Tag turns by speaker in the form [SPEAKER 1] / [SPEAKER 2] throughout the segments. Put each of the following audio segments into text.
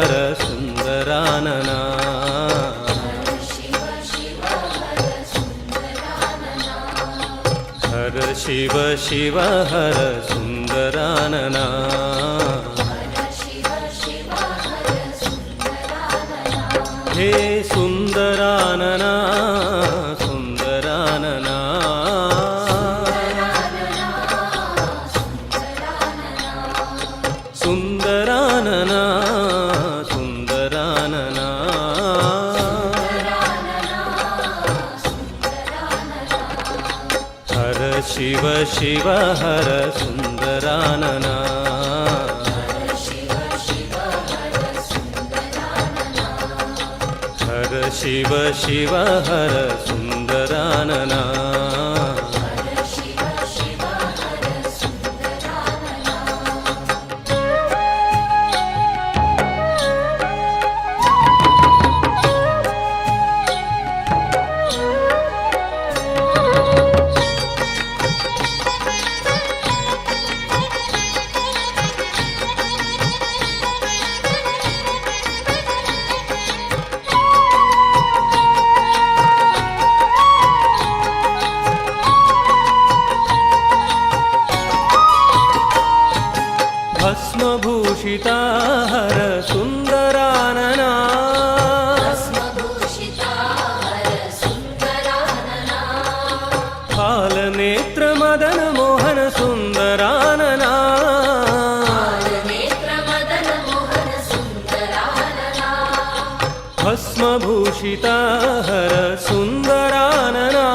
[SPEAKER 1] हर सुन्दरना हर शिव शिव हर सुन्दरनारना ಶಿವ ಶಿವ ಹರ ಸುಂದರಾನನ. ಹರ ಶಿವ ಶಿವ ಹರ भस्मभूषिता हर सुन्दरानना।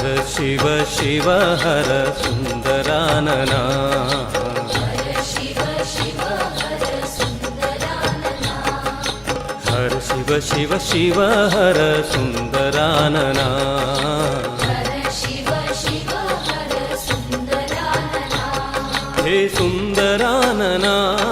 [SPEAKER 1] हर शिव शिव हर सुन्दर हर शिव शिव शिव हर सुन्दर हे सुन्दरानना।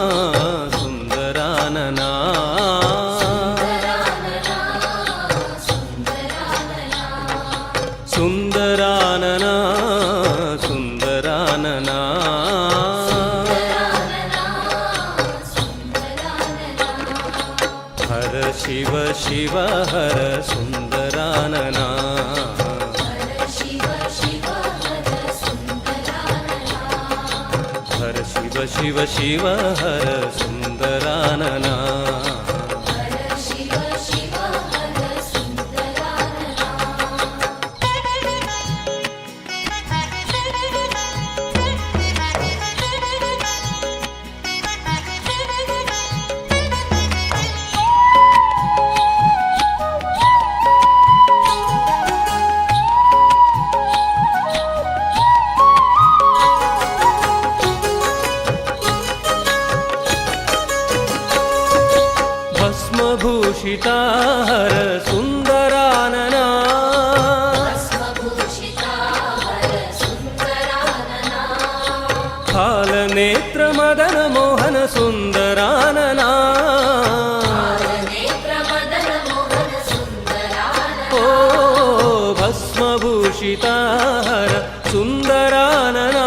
[SPEAKER 1] ಶಿವ ಶಿವ భూషితార సుందరాననా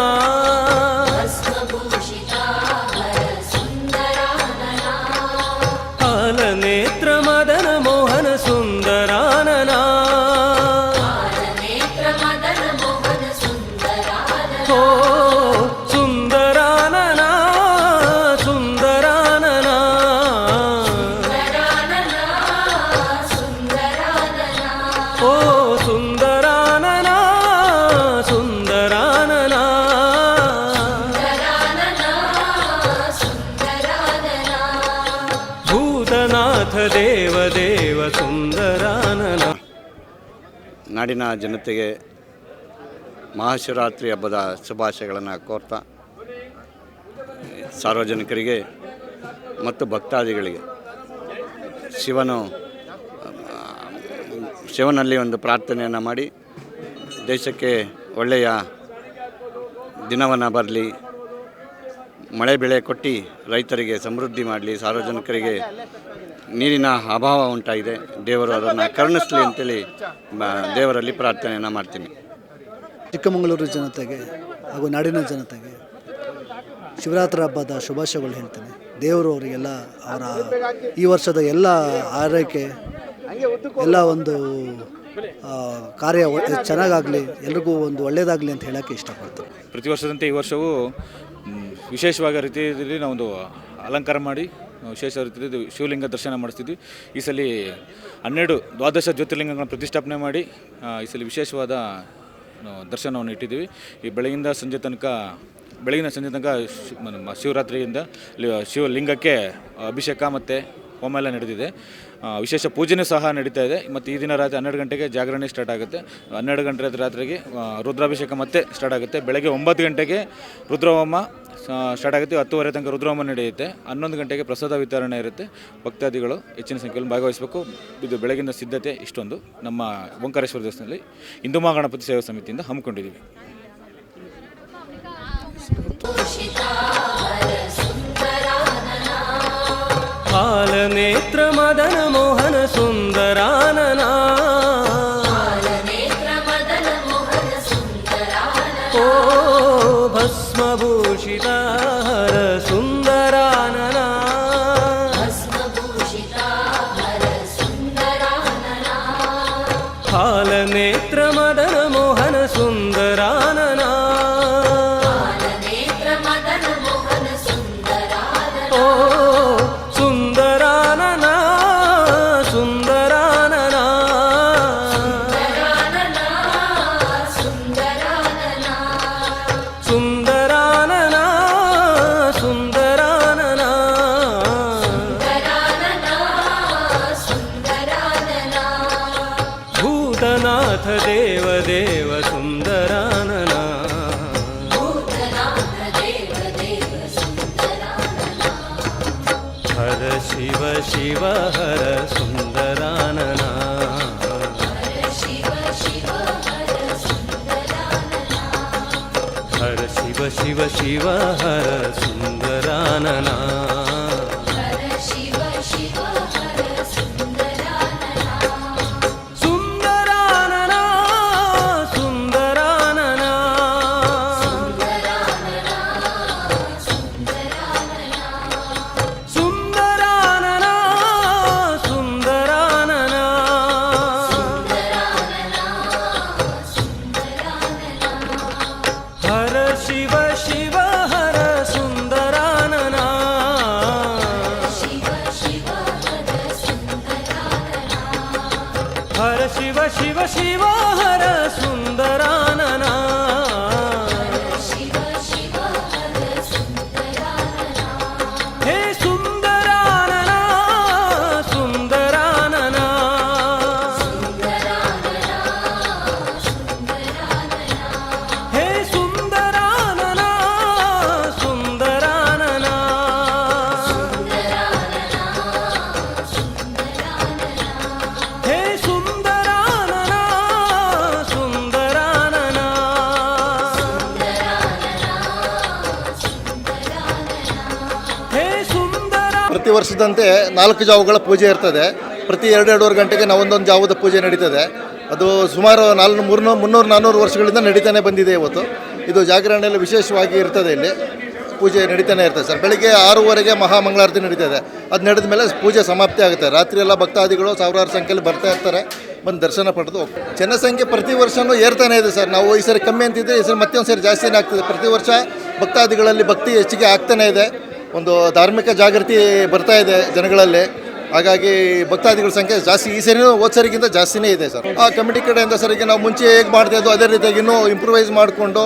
[SPEAKER 2] ನಾಡಿನ ಜನತೆಗೆ ಮಹಾಶಿವರಾತ್ರಿ ಹಬ್ಬದ ಶುಭಾಶಯಗಳನ್ನು ಕೋರ್ತಾ, ಸಾರ್ವಜನಿಕರಿಗೆ ಮತ್ತು ಭಕ್ತಾದಿಗಳಿಗೆ ಶಿವನು, ಶಿವನಲ್ಲಿ ಒಂದು ಪ್ರಾರ್ಥನೆಯನ್ನು ಮಾಡಿ, ದೇಶಕ್ಕೆ ಒಳ್ಳೆಯ ದಿನವನ್ನು ಬರಲಿ, ಮಳೆ ಬೆಳೆ ಕೊಟ್ಟು ರೈತರಿಗೆ ಸಮೃದ್ಧಿ ಮಾಡಲಿ, ಸಾರ್ವಜನಿಕರಿಗೆ ನೀರಿನ ಅಭಾವ ಉಂಟಾಗಿದೆ. ದೇವರು ಅದನ್ನು ಕರುಣಿಸಲಿ ಅಂತೇಳಿ ದೇವರಲ್ಲಿ ಪ್ರಾರ್ಥನೆಯನ್ನು ಮಾಡ್ತೀನಿ.
[SPEAKER 3] ಚಿಕ್ಕಮಗಳೂರು ಜನತೆಗೆ ಹಾಗೂ ನಾಡಿನ ಜನತೆಗೆ ಶಿವರಾತ್ರಿ ಹಬ್ಬದ ಶುಭಾಶಯಗಳು ಹೇಳ್ತೇನೆ. ದೇವರು ಅವರಿಗೆಲ್ಲ ಅವರ ಈ ವರ್ಷದ ಎಲ್ಲ ಆರೈಕೆ ಎಲ್ಲ ಒಂದು ಕಾರ್ಯ ಚೆನ್ನಾಗಾಗಲಿ ಎಲ್ರಿಗೂ ಒಂದು ಒಳ್ಳೆಯದಾಗಲಿ ಅಂತ ಹೇಳೋಕ್ಕೆ ಇಷ್ಟಪಡ್ತೀನಿ.
[SPEAKER 4] ಪ್ರತಿ ವರ್ಷದಂತೆ ಈ ವರ್ಷವೂ ವಿಶೇಷವಾದ ವಿಶೇಷವಾಗಿ ರೀತಿಯಲ್ಲಿ ನಾವೊಂದು ಅಲಂಕಾರ ಮಾಡಿ ವಿಶೇಷ ರೀತಿಯಲ್ಲಿ ಶಿವಲಿಂಗ ದರ್ಶನ ಮಾಡಿಸ್ತಿದ್ವಿ. ಈ ಸಲ ಹನ್ನೆರಡು ದ್ವಾದಶ ಜ್ಯೋತಿರ್ಲಿಂಗಗಳನ್ನು ಪ್ರತಿಷ್ಠಾಪನೆ ಮಾಡಿ ಈ ಸಲ ವಿಶೇಷವಾದ ದರ್ಶನವನ್ನು ಇಟ್ಟಿದ್ದೀವಿ. ಈ ಬೆಳಗಿಂದ ಸಂಜೆ ತನಕ, ಬೆಳಗಿನ ಸಂಜೆ ತನಕ ಶಿವರಾತ್ರಿಯಿಂದ ಶಿವಲಿಂಗಕ್ಕೆ ಅಭಿಷೇಕ ಮತ್ತು ಹೋಮ ಎಲ್ಲ ನಡೆದಿದೆ ವಿಶೇಷ ಪೂಜೆನೂ ಸಹ ನಡೀತಾ ಇದೆ. ಮತ್ತು ಈ ದಿನ ರಾತ್ರಿ ಹನ್ನೆರಡು ಗಂಟೆಗೆ ಜಾಗರಣೆ ಸ್ಟಾರ್ಟ್ ಆಗುತ್ತೆ. ಹನ್ನೆರಡು ಗಂಟೆ ರಾತ್ರಿಗೆ ರುದ್ರಾಭಿಷೇಕ ಮತ್ತೆ ಸ್ಟಾರ್ಟ್ ಆಗುತ್ತೆ. ಬೆಳಗ್ಗೆ ಒಂಬತ್ತು ಗಂಟೆಗೆ ರುದ್ರಹೋಮ ಸ್ಟಾರ್ಟ್ ಆಗುತ್ತೆ, ಹತ್ತುವರೆ ತನಕ ರುದ್ರಹೋಮ ನಡೆಯುತ್ತೆ. ಹನ್ನೊಂದು ಗಂಟೆಗೆ ಪ್ರಸಾದ ವಿತರಣೆ ಇರುತ್ತೆ. ಭಕ್ತಾದಿಗಳು ಹೆಚ್ಚಿನ ಸಂಖ್ಯೆಯಲ್ಲಿ ಭಾಗವಹಿಸಬೇಕು. ಇದು ಬೆಳಗಿನ ಸಿದ್ಧತೆ ಇಷ್ಟೊಂದು. ನಮ್ಮ ಓಂಕಾರೇಶ್ವರ ದೇವಸ್ಥಾನದಲ್ಲಿ ಹಿಂದೂ ಮಹಾಗಣಪತಿ ಸೇವಾ ಸಮಿತಿಯಿಂದ ಹಮ್ಮಿಕೊಂಡಿದ್ದೀವಿ.
[SPEAKER 1] ಹಾಲನೇತ್ರ ಮದನ ಮೋಹನ ಸುಂದರಾನನ. 가봅시다. ಹರ ಶಿವ ಶಿವ ಶಿವ
[SPEAKER 5] ವರ್ಷದಂತೆ ನಾಲ್ಕು ಜಾವುಗಳ ಪೂಜೆ ಇರ್ತದೆ. ಪ್ರತಿ ಎರಡೆರಡೂವರೆ ಗಂಟೆಗೆ ನಾವೊಂದೊಂದು ಜಾವದ ಪೂಜೆ ನಡೀತದೆ. ಅದು ಸುಮಾರು ನಾಲ್ಕು ಮೂರ್ನೂರು ಮುನ್ನೂರು ನಾನ್ನೂರು ವರ್ಷಗಳಿಂದ ನಡೀತಾನೆ ಬಂದಿದೆ ಇವತ್ತು. ಇದು ಜಾಗರಣೆಯಲ್ಲಿ ವಿಶೇಷವಾಗಿ ಇರ್ತದೆ ಇಲ್ಲಿ. ಪೂಜೆ ನಡೀತಾನೆ ಇರ್ತದೆ ಸರ್. ಬೆಳಿಗ್ಗೆ ಆರೂವರೆಗೆ ಮಹಾಮಂಗಳಾರತಿ ನಡೀತದೆ. ಅದು ನಡೆದ ಮೇಲೆ ಪೂಜೆ ಸಮಾಪ್ತಿ ಆಗುತ್ತೆ. ರಾತ್ರಿ ಎಲ್ಲ ಭಕ್ತಾದಿಗಳು ಸಾವಿರಾರು ಸಂಖ್ಯೆಯಲ್ಲಿ ಬರ್ತಾ ಇರ್ತಾರೆ. ಬಂದು ದರ್ಶನ ಪಡೆದು ಜನಸಂಖ್ಯೆ ಪ್ರತಿ ವರ್ಷವೂ ಏರ್ತಾನೆ ಇದೆ ಸರ್. ನಾವು ಈ ಸರಿ ಕಮ್ಮಿ ಅಂತಿದ್ರೆ ಈ ಸರಿ ಮತ್ತೊಂದು ಸರಿ ಜಾಸ್ತಿನೇ ಆಗ್ತದೆ. ಪ್ರತಿ ವರ್ಷ ಭಕ್ತಾದಿಗಳಲ್ಲಿ ಭಕ್ತಿ ಹೆಚ್ಚಿಗೆ ಆಗ್ತಾನೆ ಇದೆ. ಒಂದು ಧಾರ್ಮಿಕ ಜಾಗೃತಿ ಬರ್ತಾ ಇದೆ ಜನಗಳಲ್ಲಿ. ಹಾಗಾಗಿ ಭಕ್ತಾದಿಗಳ ಸಂಖ್ಯೆ ಜಾಸ್ತಿ, ಈ ಸರಿ ಹೋದ ಸರಿಗಿಂತ ಜಾಸ್ತಿನೇ ಇದೆ ಸರ್. ಆ ಕಮಿಟಿ ಕಡೆಯಿಂದ ಸರ್, ಈಗ ನಾವು ಮುಂಚೆ ಹೇಗೆ ಮಾಡ್ತಾ ಇದ್ದೋ ಅದೇ ರೀತಿಯಾಗಿ ಇನ್ನೂ ಇಂಪ್ರೂವೈಸ್ ಮಾಡಿಕೊಂಡು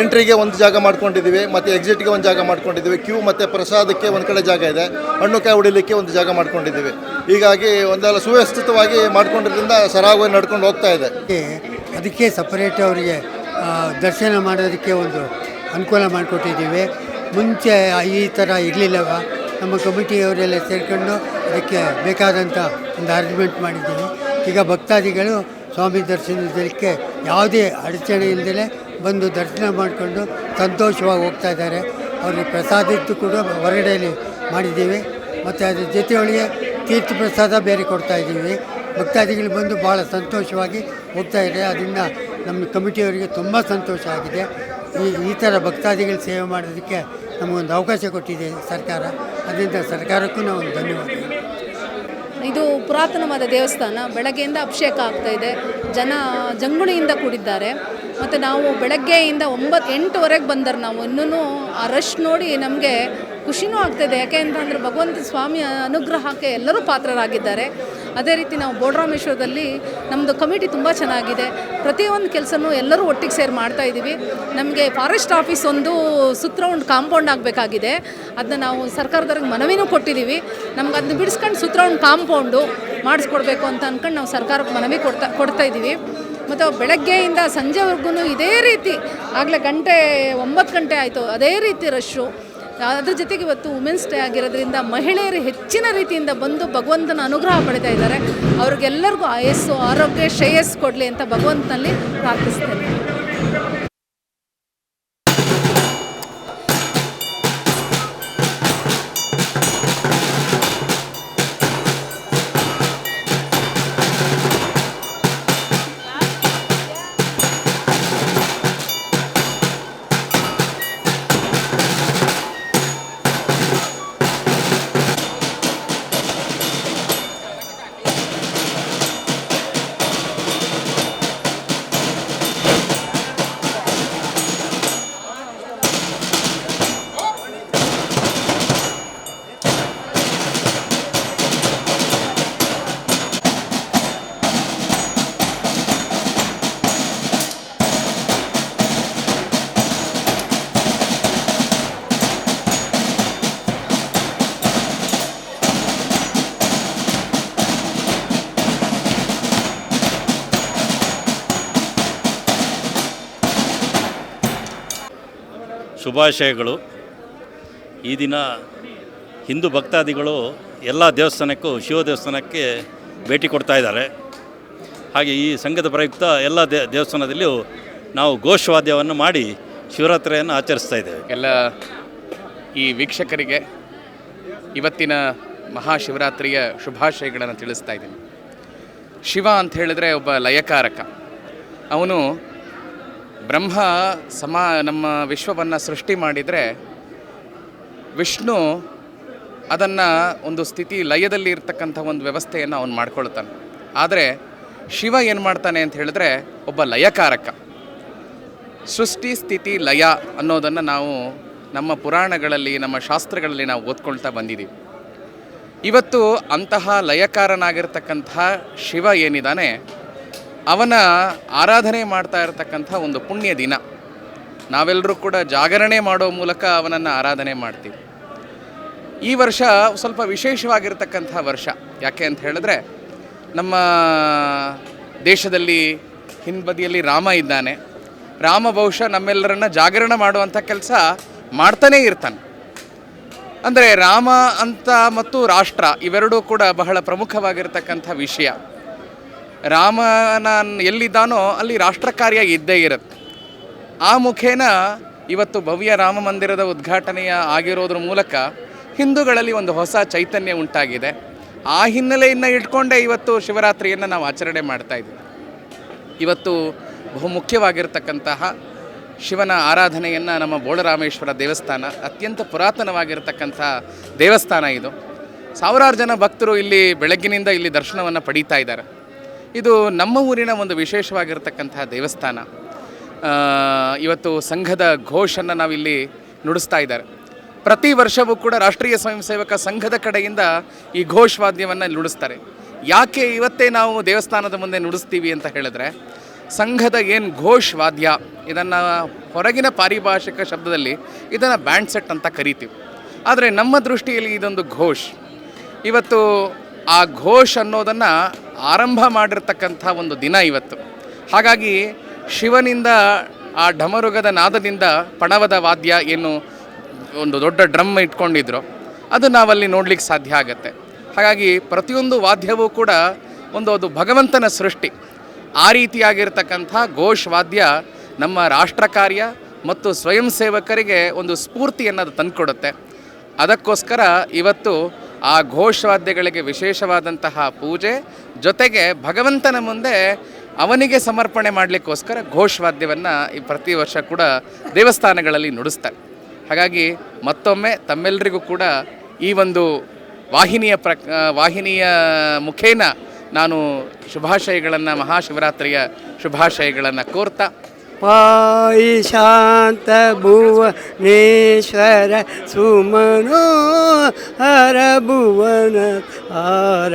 [SPEAKER 5] ಎಂಟ್ರಿಗೆ ಒಂದು ಜಾಗ ಮಾಡ್ಕೊಂಡಿದ್ದೀವಿ, ಮತ್ತು ಎಕ್ಸಿಟ್ಗೆ ಒಂದು ಜಾಗ ಮಾಡ್ಕೊಂಡಿದ್ದೀವಿ ಕ್ಯೂ ಮತ್ತು ಪ್ರಸಾದಕ್ಕೆ ಒಂದು ಕಡೆ ಜಾಗ ಇದೆ ಹಣ್ಣು ಕಾಯಿ ಹೊಡಿಲಿಕ್ಕೆ ಒಂದು ಜಾಗ ಮಾಡ್ಕೊಂಡಿದ್ದೀವಿ. ಹೀಗಾಗಿ ಒಂದೆಲ್ಲ ಸುವ್ಯವಸ್ಥಿತವಾಗಿ ಮಾಡ್ಕೊಂಡಿರೋದ್ರಿಂದ ಸರಾಗವಾಗಿ ನಡ್ಕೊಂಡು ಹೋಗ್ತಾ ಇದೆ.
[SPEAKER 6] ಅದಕ್ಕೆ ಸಪರೇಟ್ ಅವರಿಗೆ ದರ್ಶನ ಮಾಡೋದಕ್ಕೆ ಒಂದು ಅನುಕೂಲ ಮಾಡಿಕೊಟ್ಟಿದ್ದೀವಿ. ಮುಂಚೆ ಈ ಥರ ಇರಲಿಲ್ಲವ. ನಮ್ಮ ಕಮಿಟಿಯವರೆಲ್ಲ ಸೇರಿಕೊಂಡು ಅದಕ್ಕೆ ಬೇಕಾದಂಥ ಒಂದು ಅರೇಂಜ್ಮೆಂಟ್ ಮಾಡಿದ್ದೀವಿ ಈಗ ಭಕ್ತಾದಿಗಳು ಸ್ವಾಮಿ ದರ್ಶನದಕ್ಕೆ ಯಾವುದೇ ಅಡಚಣೆ ಇಲ್ಲದೆ ಬಂದು ದರ್ಶನ ಮಾಡಿಕೊಂಡು ಸಂತೋಷವಾಗಿ ಹೋಗ್ತಾ ಇದ್ದಾರೆ. ಅವ್ರಿಗೆ ಪ್ರಸಾದದ್ದು ಕೂಡ ಹೊರಗಡೆಯಲ್ಲಿ ಮಾಡಿದ್ದೀವಿ. ಮತ್ತು ಅದ್ರ ಜೊತೆಯೊಳಗೆ ತೀರ್ಥ ಪ್ರಸಾದ ಬೇರೆ ಕೊಡ್ತಾ ಇದ್ದೀವಿ. ಭಕ್ತಾದಿಗಳು ಬಂದು ಭಾಳ ಸಂತೋಷವಾಗಿ ಹೋಗ್ತಾ ಇದೆ ಅದರಿಂದ ನಮ್ಮ ಕಮಿಟಿಯವರಿಗೆ ತುಂಬ ಸಂತೋಷ ಆಗಿದೆ. ಈ ಈ ಥರ ಭಕ್ತಾದಿಗಳು ಸೇವೆ ಮಾಡೋದಕ್ಕೆ ನಮಗೊಂದು ಅವಕಾಶ ಕೊಟ್ಟಿದೆ ಸರ್ಕಾರ. ಅದರಿಂದ ಸರ್ಕಾರಕ್ಕೂ ನಾವು ಧನ್ಯವಾದ.
[SPEAKER 7] ಇದು ಪುರಾತನವಾದ ದೇವಸ್ಥಾನ. ಬೆಳಗ್ಗೆಯಿಂದ ಅಭಿಷೇಕ ಆಗ್ತಾ ಇದೆ. ಜನ ಜಂಗುಳಿಯಿಂದ ಕೂಡಿದ್ದಾರೆ. ಮತ್ತು ನಾವು ಬೆಳಗ್ಗೆಯಿಂದ ಒಂಬತ್ತು ಎಂಟುವರೆಗೆ ಬಂದರು ನಾವು. ಇನ್ನೂ ಆ ರಶ್ ನೋಡಿ ನಮಗೆ ಖುಷಿನೂ ಆಗ್ತಾಯಿದೆ ಯಾಕೆ ಅಂತಂದರೆ ಭಗವಂತ ಸ್ವಾಮಿಯ ಅನುಗ್ರಹಕ್ಕೆ ಎಲ್ಲರೂ ಪಾತ್ರರಾಗಿದ್ದಾರೆ. ಅದೇ ರೀತಿ ನಾವು ಬೋಡ್ರಾಮೇಶ್ವರದಲ್ಲಿ ನಮ್ಮದು ಕಮಿಟಿ ತುಂಬ ಚೆನ್ನಾಗಿದೆ. ಪ್ರತಿಯೊಂದು ಕೆಲಸನೂ ಎಲ್ಲರೂ ಒಟ್ಟಿಗೆ ಸೇರಿ ಮಾಡ್ತಾ ಇದ್ದೀವಿ. ನಮಗೆ ಫಾರೆಸ್ಟ್ ಆಫೀಸ್ ಒಂದು ಸುತ್ತ ರೌಂಡ್ ಕಾಂಪೌಂಡ್ ಆಗಬೇಕಾಗಿದೆ. ಅದನ್ನ ನಾವು ಸರ್ಕಾರದವ್ರಿಗೆ ಮನವಿನೂ ಕೊಟ್ಟಿದ್ದೀವಿ. ನಮ್ಗೆ ಅದನ್ನ ಬಿಡಿಸ್ಕೊಂಡು ಸುತ್ತ ರೌಂಡ್ ಕಾಂಪೌಂಡು ಮಾಡಿಸ್ಕೊಡ್ಬೇಕು ಅಂತ ಅಂದ್ಕೊಂಡು ನಾವು ಸರ್ಕಾರಕ್ಕೆ ಮನವಿ ಕೊಡ್ತಾ ಕೊಡ್ತಾ ಇದ್ದೀವಿ. ಮತ್ತು ಬೆಳಗ್ಗೆಯಿಂದ ಸಂಜೆವರೆಗೂ ಇದೇ ರೀತಿ ಆಗಲೇ ಗಂಟೆ ಒಂಬತ್ತು ಗಂಟೆ ಆಯಿತು. ಅದೇ ರೀತಿ ರಶ್ಶು. ಅದ್ರ ಜೊತೆಗೆ ಇವತ್ತು ವುಮೆನ್ಸ್ ಡೇ ಆಗಿರೋದ್ರಿಂದ ಮಹಿಳೆಯರು ಹೆಚ್ಚಿನ ರೀತಿಯಿಂದ ಬಂದು ಭಗವಂತನ ಅನುಗ್ರಹ ಪಡಿತಾ ಇದ್ದಾರೆ. ಅವ್ರಿಗೆಲ್ಲರಿಗೂ ಆಯಸ್ಸು, ಆರೋಗ್ಯ, ಶ್ರೇಯಸ್ಸು ಕೊಡಲಿ ಅಂತ ಭಗವಂತನಲ್ಲಿ ಪ್ರಾರ್ಥಿಸ್ತೇನೆ.
[SPEAKER 8] ಶುಭಾಶಯಗಳು. ಈ ದಿನ ಹಿಂದೂ ಭಕ್ತಾದಿಗಳು ಎಲ್ಲ ದೇವಸ್ಥಾನಕ್ಕೂ, ಶಿವ ದೇವಸ್ಥಾನಕ್ಕೆ ಭೇಟಿ ಕೊಡ್ತಾ ಇದ್ದಾರೆ. ಹಾಗೆ ಈ ಸಂಘದ ಪ್ರಯುಕ್ತ ಎಲ್ಲ ದೇ, ದೇವಸ್ಥಾನದಲ್ಲಿಯೂ ನಾವು ಘೋಷವಾದ್ಯವನ್ನು ಮಾಡಿ ಶಿವರಾತ್ರಿಯನ್ನು ಆಚರಿಸ್ತಾ ಇದ್ದೇವೆ.
[SPEAKER 9] ಎಲ್ಲ ಈ ವೀಕ್ಷಕರಿಗೆ ಇವತ್ತಿನ ಮಹಾಶಿವರಾತ್ರಿಯ ಶುಭಾಶಯಗಳನ್ನು ತಿಳಿಸ್ತಾ ಇದ್ದೀನಿ. ಶಿವ ಅಂತ ಹೇಳಿದ್ರೆ ಒಬ್ಬ ಲಯಕಾರಕ. ಅವನು ಬ್ರಹ್ಮ ಸಮ, ನಮ್ಮ ವಿಶ್ವವನ್ನು ಸೃಷ್ಟಿ ಮಾಡಿದರೆ ವಿಷ್ಣು ಅದನ್ನು ಒಂದು ಸ್ಥಿತಿ ಲಯದಲ್ಲಿ ಇರ್ತಕ್ಕಂಥ ಒಂದು ವ್ಯವಸ್ಥೆಯನ್ನು ಅವನು ಮಾಡ್ಕೊಳ್ತಾನೆ. ಆದರೆ ಶಿವ ಏನು ಮಾಡ್ತಾನೆ ಅಂತ ಹೇಳಿದ್ರೆ ಒಬ್ಬ ಲಯಕಾರಕ. ಸೃಷ್ಟಿ, ಸ್ಥಿತಿ, ಲಯ ಅನ್ನೋದನ್ನು ನಾವು ನಮ್ಮ ಪುರಾಣಗಳಲ್ಲಿ, ನಮ್ಮ ಶಾಸ್ತ್ರಗಳಲ್ಲಿ ನಾವು ಓದ್ಕೊಳ್ತಾ ಬಂದಿದ್ದೀವಿ ಇವತ್ತು ಅಂತಹ ಲಯಕಾರನಾಗಿರ್ತಕ್ಕಂಥ ಶಿವ ಏನಿದ್ದಾನೆ ಅವನ ಆರಾಧನೆ ಮಾಡ್ತಾ ಇರತಕ್ಕಂಥ ಒಂದು ಪುಣ್ಯ ದಿನ. ನಾವೆಲ್ಲರೂ ಕೂಡ ಜಾಗರಣೆ ಮಾಡೋ ಮೂಲಕ ಅವನನ್ನು ಆರಾಧನೆ ಮಾಡ್ತೀವಿ. ಈ ವರ್ಷ ಸ್ವಲ್ಪ ವಿಶೇಷವಾಗಿರ್ತಕ್ಕಂಥ ವರ್ಷ. ಯಾಕೆ ಅಂತ ಹೇಳಿದ್ರೆ, ನಮ್ಮ ದೇಶದಲ್ಲಿ ಹಿಂಬದಿಯಲ್ಲಿ ರಾಮ ಇದ್ದಾನೆ. ರಾಮ ಬಹುಶಃ ನಮ್ಮೆಲ್ಲರನ್ನ ಜಾಗರಣ ಮಾಡುವಂಥ ಕೆಲಸ ಮಾಡ್ತಾನೇ ಇರ್ತಾನೆ. ಅಂದರೆ ರಾಮ, ಅಂತ ಮತ್ತು ರಾಷ್ಟ್ರ ಇವೆರಡೂ ಕೂಡ ಬಹಳ ಪ್ರಮುಖವಾಗಿರ್ತಕ್ಕಂಥ ವಿಷಯ. ರಾಮನ ಎಲ್ಲಿದ್ದಾನೋ ಅಲ್ಲಿ ರಾಷ್ಟ್ರ ಕಾರ್ಯ ಇದ್ದೇ ಇರುತ್ತೆ. ಆ ಮುಖೇನ ಇವತ್ತು ಭವ್ಯ ರಾಮ ಮಂದಿರದ ಉದ್ಘಾಟನೆಯ ಆಗಿರೋದ್ರ ಮೂಲಕ ಹಿಂದೂಗಳಲ್ಲಿ ಒಂದು ಹೊಸ ಚೈತನ್ಯ ಉಂಟಾಗಿದೆ. ಆ ಹಿನ್ನೆಲೆಯನ್ನು ಇಟ್ಕೊಂಡೇ ಇವತ್ತು ಶಿವರಾತ್ರಿಯನ್ನು ನಾವು ಆಚರಣೆ ಮಾಡ್ತಾ ಇದ್ದೀವಿ. ಇವತ್ತು ಬಹುಮುಖ್ಯವಾಗಿರ್ತಕ್ಕಂತಹ ಶಿವನ ಆರಾಧನೆಯನ್ನು ನಮ್ಮ ಬೋಳರಾಮೇಶ್ವರ ದೇವಸ್ಥಾನ, ಅತ್ಯಂತ ಪುರಾತನವಾಗಿರ್ತಕ್ಕಂಥ ದೇವಸ್ಥಾನ ಇದು. ಸಾವಿರಾರು ಜನ ಭಕ್ತರು ಇಲ್ಲಿ ಬೆಳಗ್ಗಿನಿಂದ ಇಲ್ಲಿ ದರ್ಶನವನ್ನು ಪಡೀತಾ ಇದ್ದಾರೆ. ಇದು ನಮ್ಮ ಊರಿನ ಒಂದು ವಿಶೇಷವಾಗಿರತಕ್ಕಂತಹ ದೇವಸ್ಥಾನ. ಇವತ್ತು ಸಂಘದ ಘೋಷನ್ನು ನಾವಿಲ್ಲಿ ನುಡಿಸ್ತಾ ಇದ್ದಾರೆ. ಪ್ರತಿ ವರ್ಷವೂ ಕೂಡ ರಾಷ್ಟ್ರೀಯ ಸ್ವಯಂ ಸೇವಕ ಸಂಘದ ಕಡೆಯಿಂದ ಈ ಘೋಷ್ ವಾದ್ಯವನ್ನು ನುಡಿಸ್ತಾರೆ. ಯಾಕೆ ಇವತ್ತೇ ನಾವು ದೇವಸ್ಥಾನದ ಮುಂದೆ ನುಡಿಸ್ತೀವಿ ಅಂತ ಹೇಳಿದ್ರೆ, ಸಂಘದ ಏನು ಘೋಷ್ ವಾದ್ಯ ಇದನ್ನು ಹೊರಗಿನ ಪಾರಿಭಾಷಿಕ ಶಬ್ದದಲ್ಲಿ ಇದನ್ನು ಬ್ಯಾಂಡ್ ಸೆಟ್ ಅಂತ ಕರಿತೀವಿ. ಆದರೆ ನಮ್ಮ ದೃಷ್ಟಿಯಲ್ಲಿ ಇದೊಂದು ಘೋಷ್. ಇವತ್ತು ಆ ಘೋಷ್ ಅನ್ನೋದನ್ನು ಆರಂಭ ಮಾಡಿರ್ತಕ್ಕಂಥ ಒಂದು ದಿನ ಇವತ್ತು. ಹಾಗಾಗಿ ಶಿವನಿಂದ ಆ ಢಮರುಗದ ನಾದದಿಂದ ಪಣವದ ವಾದ್ಯ ಏನು ಒಂದು ದೊಡ್ಡ ಡ್ರಮ್ ಇಟ್ಕೊಂಡಿದ್ರು. ಅದು ನಾವಲ್ಲಿ ನೋಡ್ಲಿಕ್ಕೆ ಸಾಧ್ಯ ಆಗುತ್ತೆ. ಹಾಗಾಗಿ ಪ್ರತಿಯೊಂದು ವಾದ್ಯವೂ ಕೂಡ ಒಂದು ಅದು ಭಗವಂತನ ಸೃಷ್ಟಿ. ಆ ರೀತಿಯಾಗಿರ್ತಕ್ಕಂಥ ಘೋಷ್ ವಾದ್ಯ ನಮ್ಮ ರಾಷ್ಟ್ರ ಕಾರ್ಯ ಮತ್ತು ಸ್ವಯಂ ಸೇವಕರಿಗೆ ಒಂದು ಸ್ಫೂರ್ತಿಯನ್ನು ಅದು ತಂದುಕೊಡುತ್ತೆ. ಅದಕ್ಕೋಸ್ಕರ ಇವತ್ತು ಆ ಘೋಷವಾದ್ಯಗಳಿಗೆ ವಿಶೇಷವಾದಂತಹ ಪೂಜೆ, ಜೊತೆಗೆ ಭಗವಂತನ ಮುಂದೆ ಅವನಿಗೆ ಸಮರ್ಪಣೆ ಮಾಡಲಿಕ್ಕೋಸ್ಕರ ಘೋಷವಾದ್ಯವನ್ನು ಈ ಪ್ರತಿ ವರ್ಷ ಕೂಡ ದೇವಸ್ಥಾನಗಳಲ್ಲಿ ನುಡಿಸ್ತಾರೆ. ಹಾಗಾಗಿ ಮತ್ತೊಮ್ಮೆ ತಮ್ಮೆಲ್ಲರಿಗೂ ಕೂಡ ಈ ಒಂದು ವಾಹಿನಿಯ ಪ್ರ ವಾಹಿನಿಯ ಮುಖೇನ ನಾನು ಶುಭಾಶಯಗಳನ್ನು, ಮಹಾಶಿವರಾತ್ರಿಯ ಶುಭಾಶಯಗಳನ್ನು ಕೋರ್ತಾ
[SPEAKER 10] पायि शान्तभुवनेश्वर सुमनो हर भुवन हार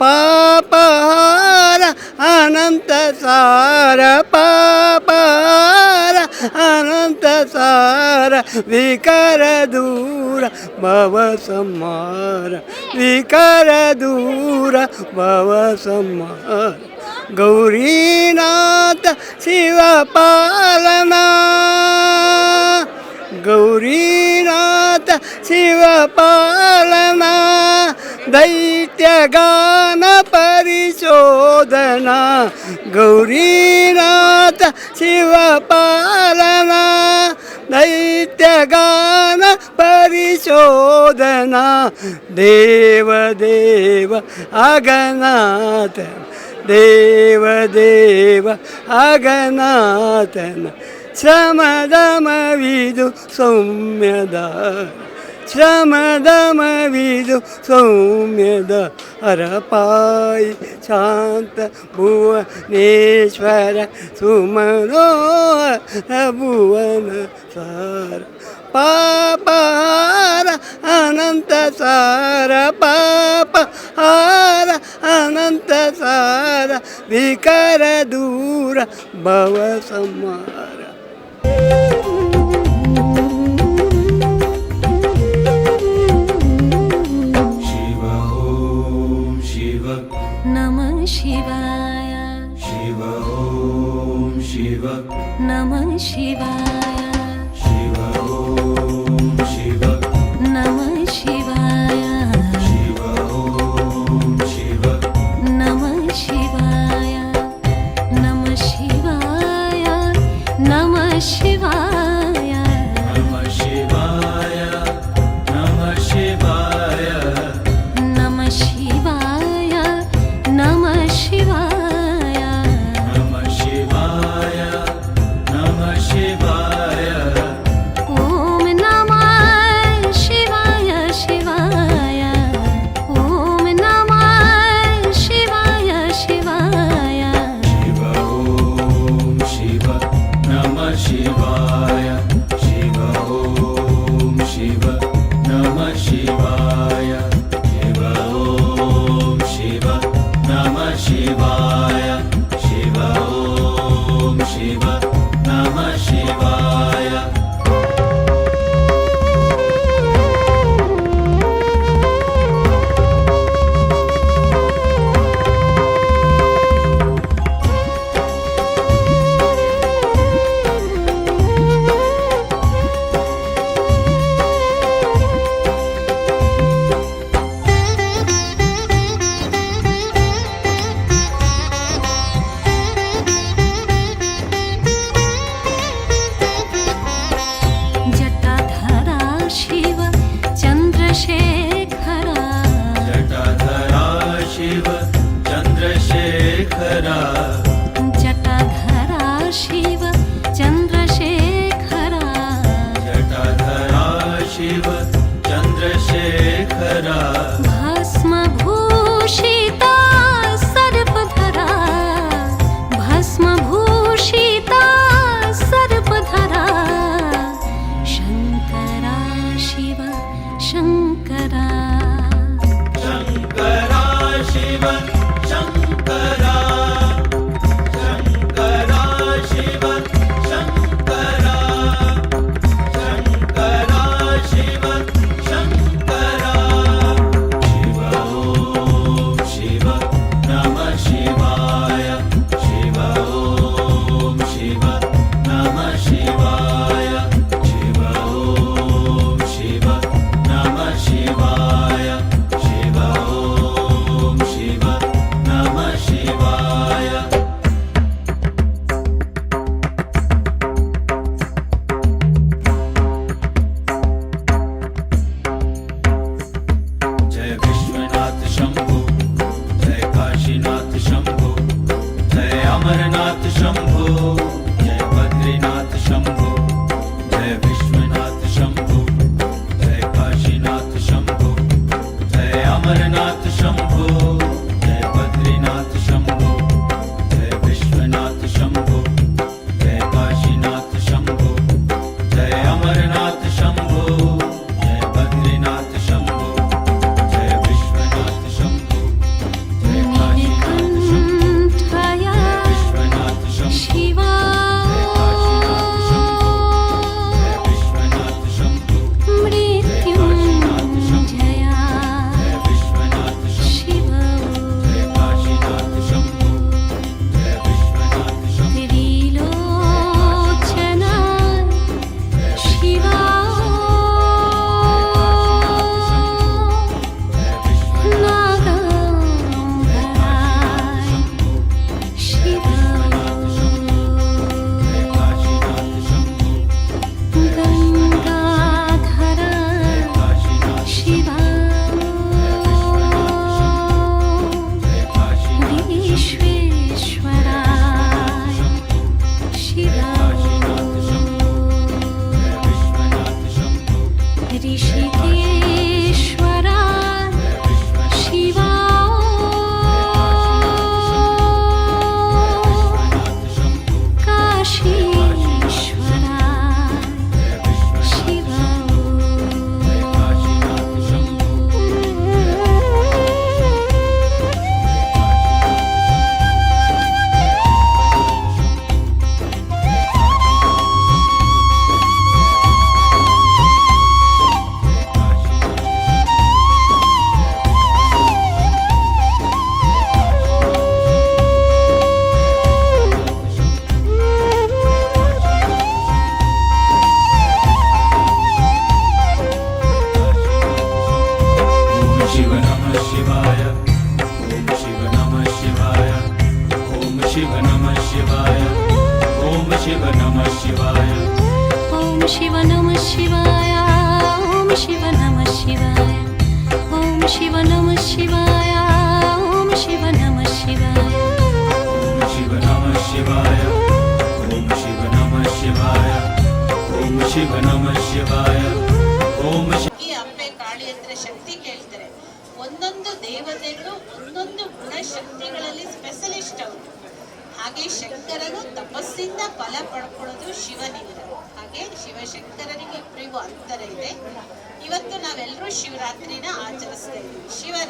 [SPEAKER 10] पापहार अनन्तसार पापहार अनन्तसार विकरदूर भव संहार विकरदूर भव संहार ಸಂಹಾರ ವಿಕಾರ ದೂರ ಭವ ಸಂಹಾರ ಗೌರೀನಾಥ ಶಿವಪಾಲನಾ ಗೌರೀನಾಥ ಶಿವಪಾಲನಾ ದೈತ್ಯಗಾನ ಪರಿಶೋಧನಾ ಗೌರೀನಾಥ ಶಿವಪಾಲನಾ ದೈತ್ಯಗಾನ ಪರಿಶೋಧನಾ ದೇವ ದೇವ देव देव अगनातन। शमदमविदु सौम्यद। शमदमविदु सौम्यद। अरपाय शान्त भुवनेश्वर सुमनो भुवन सार। पाप अनन्तसार पापहार अनन्तसार पाप दूर भव शिवा शिव।
[SPEAKER 11] नमं
[SPEAKER 1] शिवा शिवा शिव।
[SPEAKER 11] नमः शिवाय।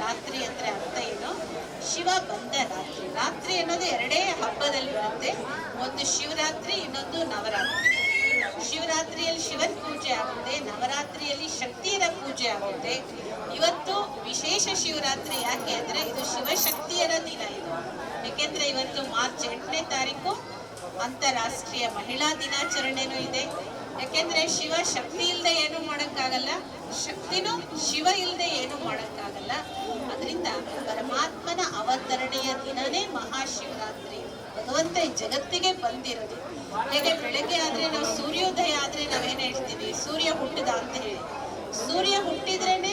[SPEAKER 12] ಶಿವರಾತ್ರಿ ಅಂದ್ರೆ ಅರ್ಥ ಏನು? ಶಿವ ಬಂದ ರಾತ್ರಿ. ರಾತ್ರಿ ಅನ್ನೋದು ಎರಡೇ ಹಬ್ಬದಲ್ಲಿ ಬರುತ್ತೆ. ಒಂದು ಶಿವರಾತ್ರಿ, ಇನ್ನೊಂದು ನವರಾತ್ರಿ. ಶಿವರಾತ್ರಿಯಲ್ಲಿ ಶಿವನ್ ಪೂಜೆ ಆಗುತ್ತೆ, ನವರಾತ್ರಿಯಲ್ಲಿ ಶಕ್ತಿಯರ ಪೂಜೆ ಆಗುತ್ತೆ. ಇವತ್ತು ವಿಶೇಷ ಶಿವರಾತ್ರಿ ಯಾಕೆ ಅಂದ್ರೆ ಇದು ಶಿವಶಕ್ತಿಯರ ದಿನ ಇದು. ಯಾಕೆಂದ್ರೆ ಇವತ್ತು ಮಾರ್ಚ್ ಎಂಟನೇ ತಾರೀಕು ಅಂತಾರಾಷ್ಟ್ರೀಯ ಮಹಿಳಾ ದಿನಾಚರಣೆನೂ ಇದೆ. ಯಾಕೆಂದ್ರೆ ಶಿವ ಶಕ್ತಿ ಇಲ್ಲದೆ ಏನು ಮಾಡೋಕ್ಕಾಗಲ್ಲ? ಶಕ್ತಿನೂ ಶಿವ ಇಲ್ಲದೆ ಏನು ಮಾಡೋಕ್ಕಾಗಲ್ಲ? ಅದರಿಂದ ಪರಮಾತ್ಮನ ಅವತರಣೆಯ ದಿನನೇ ಮಹಾಶಿವರಾತ್ರಿ. ಭಗವಂತ ಈ ಜಗತ್ತಿಗೆ ಬಂದಿರೋದು. ಹೇಗೆ ಬೆಳಗ್ಗೆ ಆದ್ರೆ ನಾವು ಸೂರ್ಯೋದಯ ಆದ್ರೆ ನಾವೇನ್ ಹೇಳ್ತೀವಿ? ಸೂರ್ಯ ಹುಟ್ಟಿದ ಅಂತ ಹೇಳಿ. ಸೂರ್ಯ ಹುಟ್ಟಿದ್ರೇನೆ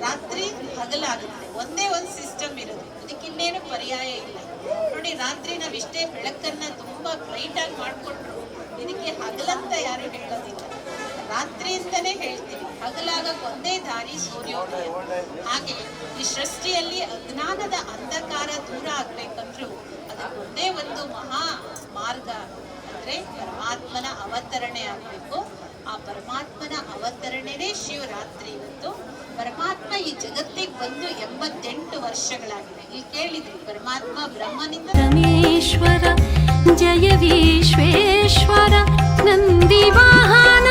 [SPEAKER 12] ರಾತ್ರಿ ಹಗಲಾಗುತ್ತೆ. ಒಂದೇ ಒಂದು ಸಿಸ್ಟಮ್ ಇರೋದು. ಅದಕ್ಕಿನ್ನೇನು ಪರ್ಯಾಯ ಇಲ್ಲ. ನೋಡಿ, ರಾತ್ರಿ ನಾವ್ ಇಷ್ಟೇ ಬೆಳಕನ್ನ ತುಂಬಾ ಬ್ರೈಟ್ ಆಗಿ ಮಾಡ್ಕೊಟ್ರು ಇದಕ್ಕೆ ಹಗಲಂತ ಯಾರು ಹೇಳೋದಿಲ್ಲ. ರಾತ್ರಿ ಅಂತಾನೆ ಹೇಳ್ತೀವಿ ಹಗಲಾಗ ಒಂದೇ ದಾರಿ ಸೂರ್ಯೋದಯ ಹಾಗೆ ಈ ಸೃಷ್ಟಿಯಲ್ಲಿ ಅಜ್ಞಾನದ ಅಂಧಕಾರ ದೂರ ಆಗ್ಬೇಕಂದ್ರೂ ಅದು ಒಂದೇ ಒಂದು ಮಹಾ ಮಾರ್ಗ. ಅಂದ್ರೆ ಪರಮಾತ್ಮನ ಅವತರಣೆ ಆಗ್ಬೇಕು. ಆ ಪರಮಾತ್ಮನ ಅವತರಣೆನೇ ಶಿವರಾತ್ರಿ ಇವತ್ತು. ಪರಮಾತ್ಮ ಈ ಜಗತ್ತಿಗೆ ಬಂದು ಎಂಬತ್ತೆಂಟು ವರ್ಷಗಳಾಗಿವೆ ಇಲ್ಲಿ ಕೇಳಿದ್ರಿ ಪರಮಾತ್ಮ ಬ್ರಹ್ಮನಿಂದ
[SPEAKER 11] ರಮೇಶ್ವರ, ಜಯ ವಿಶ್ವೇಶ್ವರ ನಂದಿವಾಹನ ಮಹಾದೇವದಿ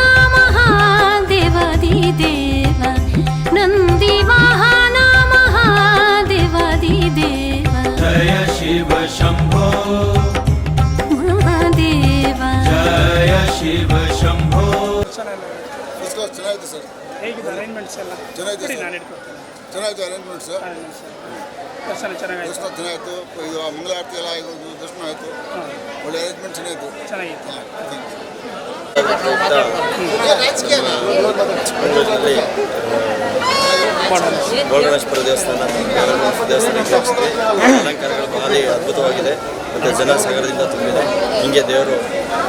[SPEAKER 13] ಚೆನ್ನಾಗಿದೆ ಸರ್
[SPEAKER 14] ಹೇಗಿದೆ ಅರೇಂಜ್ಮೆಂಟ್ಸ್ ಎಲ್ಲ?
[SPEAKER 13] ಚೆನ್ನಾಗಿದೆ.
[SPEAKER 14] ನಾನು ಇಟ್ಕೊಡ್ತೇನೆ.
[SPEAKER 13] ಚೆನ್ನಾಗಿದೆ ಅರೇಂಜ್ಮೆಂಟ್ ಸರ್
[SPEAKER 14] ದರ್ಶನ ಚೆನ್ನಾಗಾಯ್ತು.
[SPEAKER 13] ದರ್ಶನ ಚೆನ್ನಾಯಿತು ಇದು ಮಂಗಳಾರತಿ ಎಲ್ಲ ಆಗೋದು ದರ್ಶನ ಆಯಿತು. ಒಳ್ಳೆ ಅರೇಂಜ್ಮೆಂಟ್ ಚೆನ್ನಾಗಿತ್ತು.
[SPEAKER 14] ಚೆನ್ನಾಗಿತ್ತು.
[SPEAKER 15] ಗೋಲ್ಡನೇಶ್ವರ ದೇವಸ್ಥಾನ ಗೋಲ್ಡನೇಶ್ವರ ದೇವಸ್ಥಾನಕ್ಕೆ ಹೋಗ್ತೀವಿ ಅಲಂಕಾರಗಳು ಭಾರಿ ಅದ್ಭುತವಾಗಿದೆ. ಮತ್ತು ಜನ ಸಾಗರದಿಂದ ತುಂಬಿದೆ. ಹಿಂಗೆ ದೇವರು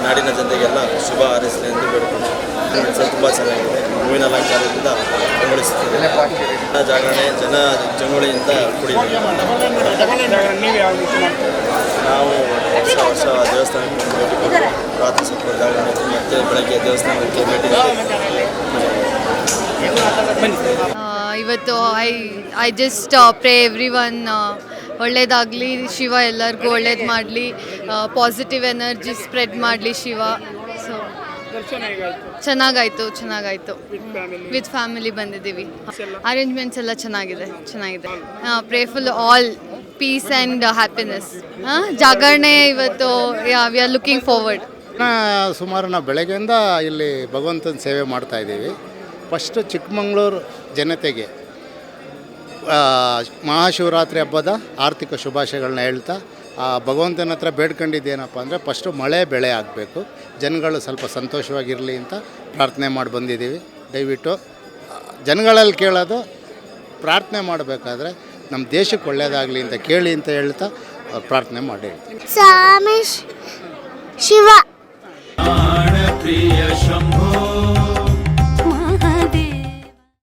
[SPEAKER 15] ನಾಡಿನ ಜನತೆಗೆಲ್ಲ ಶುಭ ಹಾರೈಸಲಿ ಎಂದು ಬೇಡಿಕೊಂಡು ತುಂಬ ಚೆನ್ನಾಗಿದೆ. ಹೂವಿನ ಅಲಂಕಾರದಿಂದ ಕಂಗೊಳಿಸುತ್ತದೆ ಜನ ಜಾಗರಣೆ ಜನ ಜಂಗೊಳಿಯಿಂದ ಕೂಡಿದೆ.
[SPEAKER 14] ನೀವು
[SPEAKER 15] ವರ್ಷ ವರ್ಷ ದೇವಸ್ಥಾನಕ್ಕೆ ಭೇಟಿ ಕೊಟ್ಟು ರಾತ್ರಿ ಸ್ವಲ್ಪ ಜಾಗರಣೆ ಮತ್ತು ಬೆಳಗ್ಗೆ ದೇವಸ್ಥಾನಕ್ಕೆ ಭೇಟಿ
[SPEAKER 16] ಇವತ್ತು I I just pray everyone ಒಳ್ಳೇದಾಗಲಿ ಶಿವ ಎಲ್ಲರಿಗೂ ಒಳ್ಳೇದು ಮಾಡಲಿ. ಪಾಸಿಟಿವ್ ಎನರ್ಜಿ ಸ್ಪ್ರೆಡ್ ಮಾಡಲಿ ಶಿವ. ಚೆನ್ನಾಗಾಯ್ತು. ಚೆನ್ನಾಗಾಯ್ತು
[SPEAKER 14] ವಿತ್ ಫ್ಯಾಮಿಲಿ
[SPEAKER 16] ವಿತ್ ಫ್ಯಾಮಿಲಿ ಬಂದಿದ್ದೀವಿ? ಅರೇಂಜ್ಮೆಂಟ್ಸ್ ಎಲ್ಲ? ಚೆನ್ನಾಗಿದೆ ಚೆನ್ನಾಗಿದೆ. Prayerful all peace and happiness ಜಾಗರಣೆ ಇವತ್ತು ವಿ ಆರ್ ಲುಕಿಂಗ್ ಫಾರ್ವರ್ಡ್
[SPEAKER 17] ಸುಮಾರು ನಾವು ಬೆಳಗ್ಗೆಯಿಂದ ಇಲ್ಲಿ ಭಗವಂತನ ಸೇವೆ ಮಾಡ್ತಾ ಇದ್ದೀವಿ. ಫಸ್ಟು ಚಿಕ್ಕಮಂಗ್ಳೂರು ಜನತೆಗೆ ಮಹಾಶಿವರಾತ್ರಿ ಹಬ್ಬದ ಆರ್ಥಿಕ ಶುಭಾಶಯಗಳನ್ನ ಹೇಳ್ತಾ ಆ ಭಗವಂತನ ಹತ್ರ ಬೇಡ್ಕೊಂಡಿದ್ದೇನಪ್ಪ ಅಂದರೆ ಫಸ್ಟು ಮಳೆ ಬೆಳೆ ಆಗಬೇಕು. ಜನಗಳು ಸ್ವಲ್ಪ ಸಂತೋಷವಾಗಿರಲಿ ಅಂತ ಪ್ರಾರ್ಥನೆ ಮಾಡಿ ಬಂದಿದ್ದೀವಿ. ದಯವಿಟ್ಟು ಜನಗಳಲ್ಲಿ ಕೇಳೋದು ಪ್ರಾರ್ಥನೆ ಮಾಡಬೇಕಾದ್ರೆ ನಮ್ಮ ದೇಶಕ್ಕೆ ಒಳ್ಳೆಯದಾಗಲಿ ಅಂತ ಕೇಳಿ ಅಂತ ಹೇಳ್ತಾ ಅವ್ರು ಪ್ರಾರ್ಥನೆ ಮಾಡಿ
[SPEAKER 11] ಸ್ವಾಮಿ ಶಿವ.
[SPEAKER 18] ಪ್ರಿಯ ಶಂಭೋ.